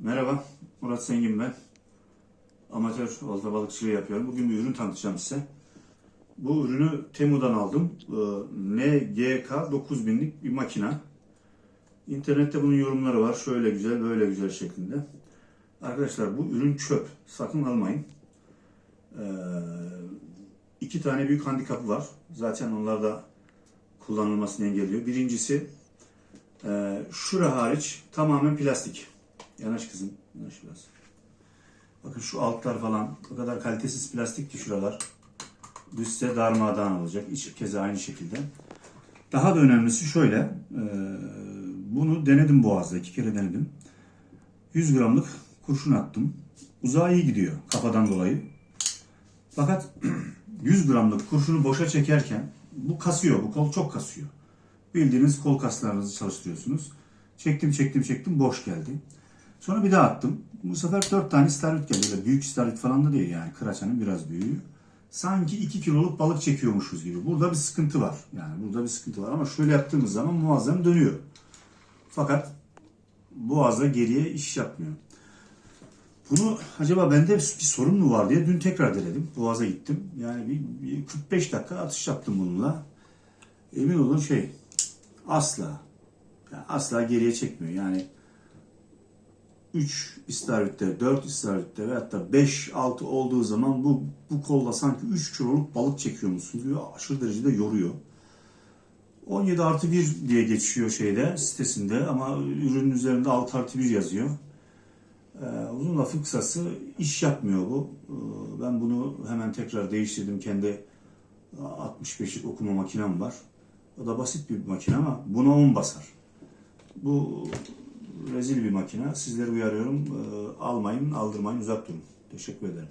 Merhaba, Murat Zengin ben. Amatör olta balıkçılığı yapıyorum. Bugün bir ürün tanıtacağım size. Bu ürünü Temu'dan aldım. Ee, NGK 9000'lik bir makina. İnternette bunun yorumları var. Şöyle güzel, böyle güzel şeklinde. Arkadaşlar bu ürün çöp. Sakın almayın. Ee, iki tane büyük handikapı var. Zaten onlar da kullanılmasını engelliyor. Birincisi e, şura hariç tamamen plastik. Yanaş kızım. Yanaş biraz. Bakın şu altlar falan o kadar kalitesiz plastik ki şuralar. Düşse darmadağın olacak. İç keza aynı şekilde. Daha da önemlisi şöyle. e, bunu denedim Boğaz'da. iki kere denedim. 100 gramlık kurşun attım. Uzağa iyi gidiyor kafadan dolayı. Fakat 100 gramlık kurşunu boşa çekerken bu kasıyor. Bu kol çok kasıyor. Bildiğiniz kol kaslarınızı çalıştırıyorsunuz. Çektim çektim çektim boş geldi. Sonra bir daha attım. Bu sefer 4 tane istavrit geldi. Böyle büyük istavrit falan da değil yani. Kıraçanın biraz büyüğü. Sanki 2 kiloluk balık çekiyormuşuz gibi. Burada bir sıkıntı var. Yani burada bir sıkıntı var ama şöyle yaptığımız zaman muazzam dönüyor. Fakat boğazda geriye iş yapmıyor. Bunu acaba bende bir sorun mu var diye dün tekrar denedim. Boğaza gittim. Yani bir, bir 45 dakika atış yaptım bununla. Emin olun şey asla asla geriye çekmiyor. Yani 3 istavritte, 4 istavritte ve hatta 5 6 olduğu zaman bu bu kolla sanki 3 kiloluk balık çekiyormuşsun gibi aşırı derecede yoruyor. 17 artı 1 diye geçiyor şeyde sitesinde ama ürünün üzerinde 6 artı 1 yazıyor. Ee, uzun lafın kısası iş yapmıyor bu. Ee, ben bunu hemen tekrar değiştirdim. Kendi 65'lik okuma makinem var. O da basit bir makine ama buna 10 basar. Bu rezil bir makine. Sizleri uyarıyorum. Ee, almayın, aldırmayın, uzak durun. Teşekkür ederim.